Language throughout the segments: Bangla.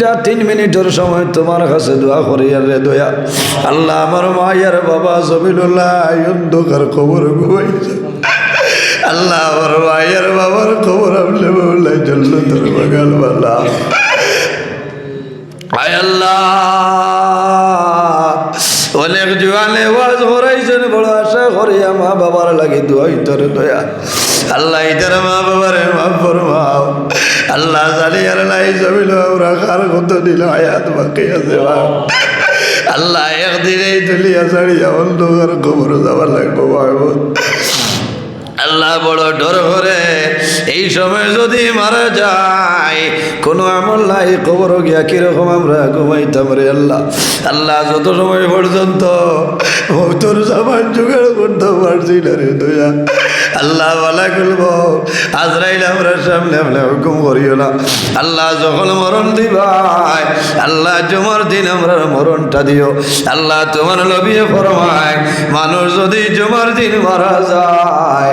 দুইটা তিন মিনিটের সময় তোমার কাছে দোয়া করি, আর রে দয়া। আল্লাহ আমার মায়ের বাবা জমিনুল্লাহ অন্ধকার খবর ঘুমাইছে আল্লাহ আমার মায়ের বাবার খবর আপনি বললাই বালা। অনেক জোয়ানে ওয়াজ করাইছেন, বড় আশা করি মা বাবার লাগে দোয়াই তোর দয়া। আল্লাহ ইতার মা বাবারে মা ফরমাও। আল্লাহ জানি আর নাই জমিল আমরা কার কত দিল আয়াত বাকি আছে আল্লাহ একদিন এই তুলিয়া ছাড়িয়া অন্ধকার খবর যাবার লাগবো বাবু আল্লাহ বড় ডর করে এই সময় যদি মারা যায়, কোনো আমল নাই খবর গিয়া কীরকম আমরা ঘুমাইতাম রে আল্লাহ। আল্লাহ যত সময় পর্যন্ত তোর সামান জোগাড় করতে পারছি না রে দয়া। আল্লাহ বলা করব আজরাইল আমরা সামনে আমরা হুকুম করিও না। আল্লাহ যখন মরণ দিবাই আল্লাহ জমার দিন আমরা মরণটা দিও। আল্লাহ তোমার লবিয়ে ফরমায়, মানুষ যদি জমার দিন মারা যায়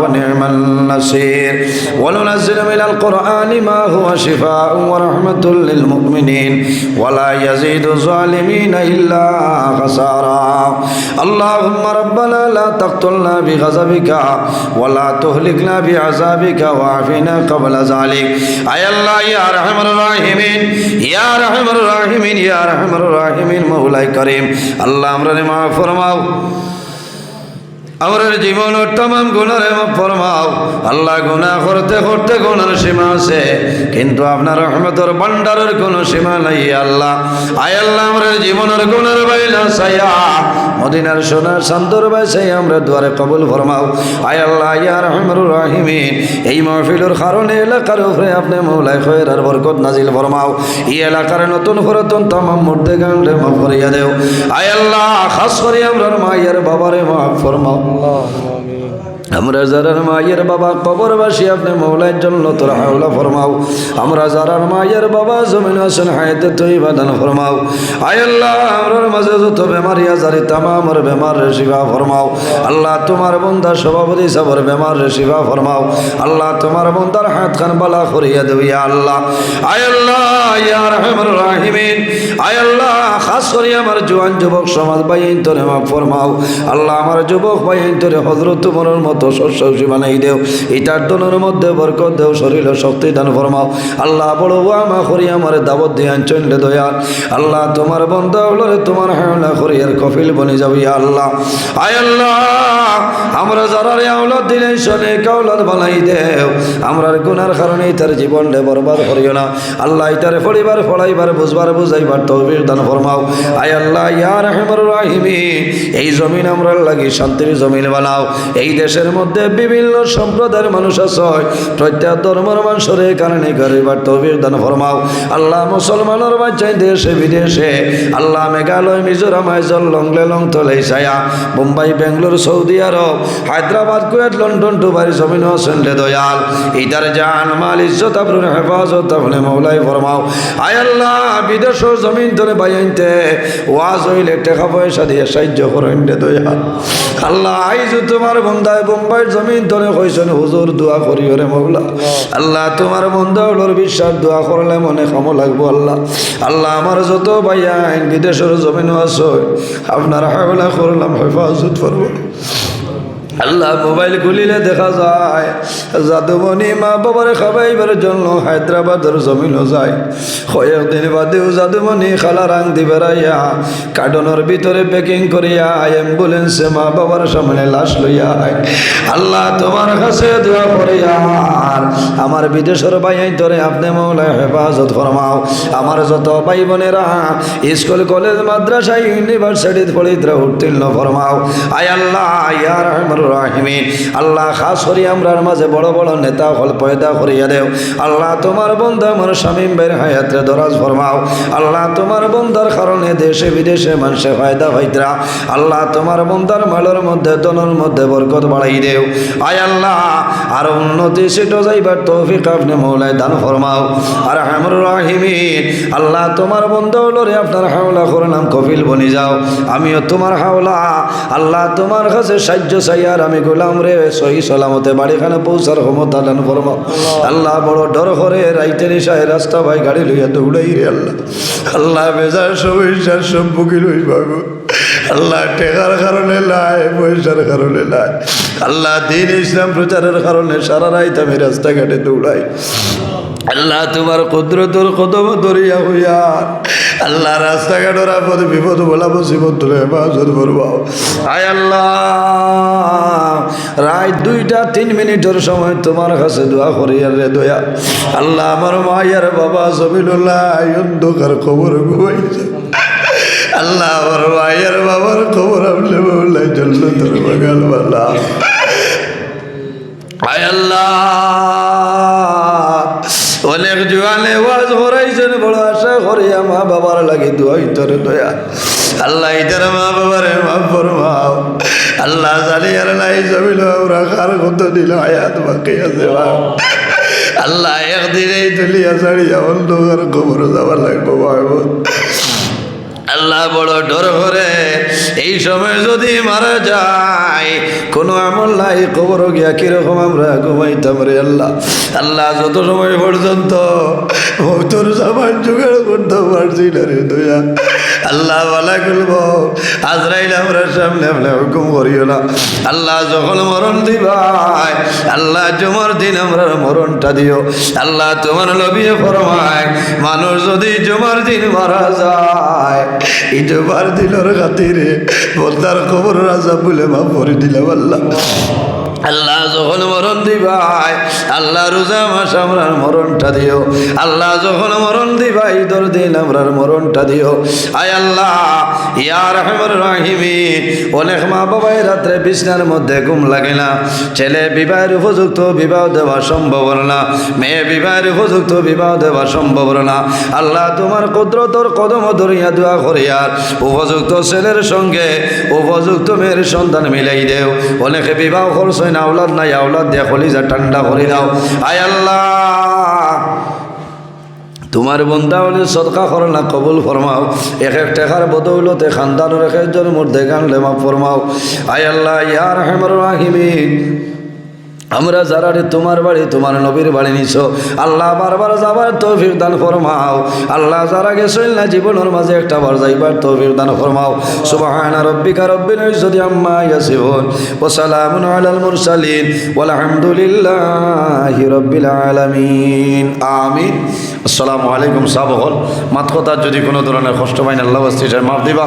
ونعم النصير. وننزل من القرآن ما هو شفاء ورحمة للمؤمنين. ولا يزيد الظالمين إلا خسارا. اللهم ربنا لا تقتلنا بغضبك ولا تهلكنا بعذابك وعافنا قبل ذلك. أي الله يا رحم الراحمين يا رحم الراحمين يا رحم الراحمين مولاي كريم. الله أمرنا ما فرماও আমার জীবন তমাম গুণারে ফরমাও। আল্লাহ গুণা করতে করতে গুণার সীমা আছে। কিন্তু আপনার রহমতর ভান্ডারের কোনো সীমা নাই, আল্লাহ। আয় আল্লাহ আমার জীবনের গুণের বাইলা সাইয়া মদিনার সোনার শান্তর বাইসাই আমরা দুয়ারে কবুল ফরমাও। আয় আল্লাহ, ইয়া রহমর রাহিমিন। এই মহফিলের কারণে এলাকার উপরে আপনি মৌলাই খয়ের আর বরকত নাজিল ফরমাও। এই এলাকার নতুন পুরাতন তামাম মধ্যে গানলে মাফ করিয়া দেও। আয় আল্লাহ, খাস করে আমরা মায়ের বাবারে মাফ ফরমাও। আমরা যারার মায়ের বাবা কবরবাসী, আপনি মৌলার জন্য তোর হাওলা ফরমাও। আমরা যারার মায়ের বাবা জমিন আছেন হায়াতে তুই বাদান ফরমাও। আয়াল্লাহ আমরার মাঝে যত বেমারি আজারি তামামর বেমার রেশিবা ফরমাও। আল্লাহ তোমার বন্দার সভাপতি সাবর বেমার রেশিবা ফরমাও। আল্লাহ তোমার বন্দার হাত খান বালা করিয়া দেব আল্লাহ। আয়াল্লাহ ইয়া রহমান। রাহিমিন আয়াল্লাহ খাস করি আমার জোয়ান যুবক সমাজ বাইন তোরে মাফ ফরমাও। আল্লাহ আমার যুবক বাইন তোরে হজরত তোমার মতো শস্য বানাই দেও। ইটার দনের মধ্যে বরকত দেও, শরীর শক্তি দান ফরমাও। আল্লাহ বড় আমা করি আমার দাবত দিয়ে চন্ডে দয়াল। আল্লাহ তোমার বন্ধ হলো তোমার হাওলা করি আর কফিল বনে যাবি আল্লাহ। আয় আল্লাহ, আমরা যারা রে আওলাদ দিলে শোনে কাউলাদ বানাই দেও। আমরার গুনার কারণে তার জীবনটা বরবাদ করিও না। আল্লাহ ইতারে পরিবার ফলাইবার বুঝবার, বুঝাইবার তহবির দান ফরমাও। আয় আল্লাহ ইয়ার রহমর রাহিমি এই জমিন আমরা লাগি শান্তির জমিন বানাও। এই দেশের মধ্যে বিভিন্ন সম্প্রদায়ের মানুষ আছে। প্রত্যেক ধর্মের মানুষের কারণে গরিবার তহবির দান ফরমাও। আল্লাহ মুসলমানের বাচ্চাই দেশে, বিদেশে। আল্লাহ মেঘালয়, মিজোরাম, আইজল, লংলে, লং তলে ছায়া Mumbai, Bangalore, Saudi Arab, Hyderabad, Kuwait, London, Dubai, জমিন হোসেন লে দয়াল। ইতার জান মাল ইজ্জত আপনার হেফাজত, আপনি মৌলাই ফরমাও। আয় আল্লাহ বিদেশ জমিন ধরে বাইনতে ওয়াজ হইলে টাকা পয়সা দিয়ে সাহায্য করেন রে দয়াল। আল্লাহ আইজ তোমার বন্ধায় বোম্বাইয়ের জমিন ধরে কইছেন, হুজুর, দোয়া করি রে মৌলা। আল্লাহ, তোমার বন্ধা হলোর বিশ্বাস দোয়া করলে মনে কাম লাগবো আল্লাহ। আল্লাহ, আমার যত ভাইয়া বিদেশের জমিন আছে, আপনার হাওলা করলাম হেফাজত করব আল্লাহ মোবাইল খুলিলে দেখা যায়, যাদুমণি মা বাবার খাবাইবার জন্য হায়দ্রাবাদের জমিন যায়। কয়েকদিন বাদেও যাদুমণি খালা রাং দি বেড়াইয়া কার্টনের ভিতরে প্যাকিং করিয়া অ্যাম্বুলেন্সে মা বাবার সামনে লাশ লইয়া আল্লাহ তোমার কাছে দোয়া করিয়া আমার বিদেশের ভাই ধরে আপনি মৌলা হেফাজত ফরমাও। আমার যত ভাই বোনেরা স্কুল, কলেজ, মাদ্রাসা ইউনিভার্সিটিতে পড়িতরা উত্তীর্ণ ফরমাও। আয় আল্লাহ ইয়ার রহমান আল্লাহ খাস করি আমরার মাঝে বড় বড় নেতা হল পয়দা করিয়া দেও। আল্লাহ তোমার আমার স্বামীম বের দরাজ ফরমাও। আল্লাহ তোমার বন্ধার কারণে দেশে বিদেশে মানুষে ফায়দা আল্লাহ তোমার বন্ধার মালের মধ্যে দনের মধ্যে বরকত বাড়াই দেও। আয় আল্লাহ, আর উন্নতি যাইবার তৌফিক আপনি মৌলায় দান ফরমাও। আর হামর রাহিমিন, আল্লাহ তোমার বন্ধ হলো রে আপনার হাওলা করে নাম কপিল বনি যাও। আমিও তোমার হাওলা, আল্লাহ তোমার কাছে সাহায্য চাই আর আমি গোলাম রে, সহি সালামতে বাড়িখানে পৌঁছার ক্ষমতা দান ফরমাও আল্লাহ বড় ডর করে রাইতে নিশায় রাস্তা ভাই গাড়ি লইয়া দৌড়াই রে আল্লাহ। আল্লাহ বেজার সমস্যার সম্মুখীন হই বাবু। আল্লাহ টেকার কারণে লাই, পয়সার কারণে লাই। আল্লাহ দিন ইসলাম প্রচারের কারণে সারা রাইত আমি রাস্তাঘাটে দৌড়াই। আল্লাহ তোমার কুদরতর কদম দরিয়া হইয়া আল্লাহ রাস্তাঘাটের আপদ বিপদ বলা মুসিবত তুলে হেফাজত করবাও আয় আল্লাহ। রাত দুইটা, তিন মিনিটের সময় তোমার কাছে দোয়া করিয়া রে দয়া। আল্লাহ আমার মায়ের বাবা জমিনুল্লাহ অন্ধকার খবর ঘুমাইছে। আল্লাহ আমার মায়ের বাবার খবর আপনি বললাই জন্য তোর বাগাল বালা। আয় আল্লাহ। অনেক জোয়ানে ওয়াজ হরাইছেন, বড় আশা করিয়া মা বাবার লাগে দোয়াই তোরে দয়া। আল্লাহ ইতার মা বাবারে মা ফরমাও। আল্লাহ জানি আর নাই জমিল ওরা কার কত দিল আয়াত বাকি আছে আল্লাহ একদিনেই তুলিয়া ছাড়িয়া অন্ধকার কবর যাবার লাগবো বাবু আল্লাহ বড় ডর করে এই সময় যদি মারা যায়, কোনো আমল নাই খবর গিয়া কীরকম আমরা ঘুমাইতাম রে আল্লাহ। আল্লাহ যত সময় পর্যন্ত তোর সামান জোগাড় করতে পারছি না রে দয়া। আল্লাহ বলা করব আজরাইল আমরা সামনে আপনি হুকুম করিও না। আল্লাহ যখন মরণ দিবাই আল্লাহ জমর দিন আমরা মরণটা দিও। আল্লাহ তোমার লবিয়ে ফরমায়, মানুষ যদি জমার দিন মারা যায় এই জমার দিনের খাতিরে বলতার খবর রাজা বলে মা ভরে দিলাম আল্লাহ। আল্লাহ যখন দিবাই। আল্লাহ রোজা মাস আমরার মরণটা দিও। আল্লাহ যখন মরণ দিবাই দর দিন আমরার মরণটা দিও। আয় আল্লাহ রাহিমি অনেক মা বাবাই রাত্রে বিছনার মধ্যে ঘুম লাগে না। ছেলে বিবাহের উপযুক্ত বিবাহ দেওয়া সম্ভব না। মেয়ে বিবাহের উপযুক্ত বিবাহ দেওয়া সম্ভব না। আল্লাহ তোমার কুদরতর কদম ধরিয়া দোয়া করিয়ার উপযুক্ত ছেলের সঙ্গে উপযুক্ত মেয়ের সন্তান মিলাই দেও। অনেকে বিবাহ করছে না, আওলাদ নাই, আওলাদ দিয়ে কলিজা ঠান্ডা করে দাও। আয় আল্লাহ, তোমার বন্ধা হলে সদকা না, কবুল ফরমাও। এক এক টেকার বদৌলতে খানদানোর এক একজন মধ্যে গানলে মা ফরমাও। আয় আল্লাহ ইয়ার হেমর রাহিমিন। আমরা যারা রে তোমার বাড়ি, তোমার নবীর বাড়ি নিছ, আল্লাহ বারবার যাবার তৌফিক দান ফরমাও। আল্লাহ যারা গেছিল না, জীবনের মাঝে একটা বার যাইবার তৌফিক দান ফরমাও। সুবহানা রব্বিকা রব্বিল ইজ্জতি আম্মা ইয়াসিফুন, ওয়া সালামুন আলাল মুরসালিন, ওয়ালহামদুলিল্লাহি রাব্বিল আলামিন। আমিন। আসসালামু আলাইকুম সাবহল। মাত কথা যদি কোনো ধরনের কষ্ট পাইন আল্লাহ বাস্তি মাফ দিবা।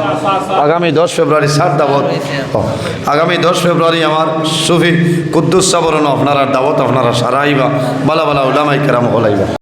আগামী দশ ফেব্রুয়ারি সাত দাবত, আগামী দশ ফেব্রুয়ারি আমার সুফি কুদ্দুস সাবরণ আপনারা দাওয়াত আপনারা সারাইবা। বালা বালা উলামাই কেরাম হলাইবা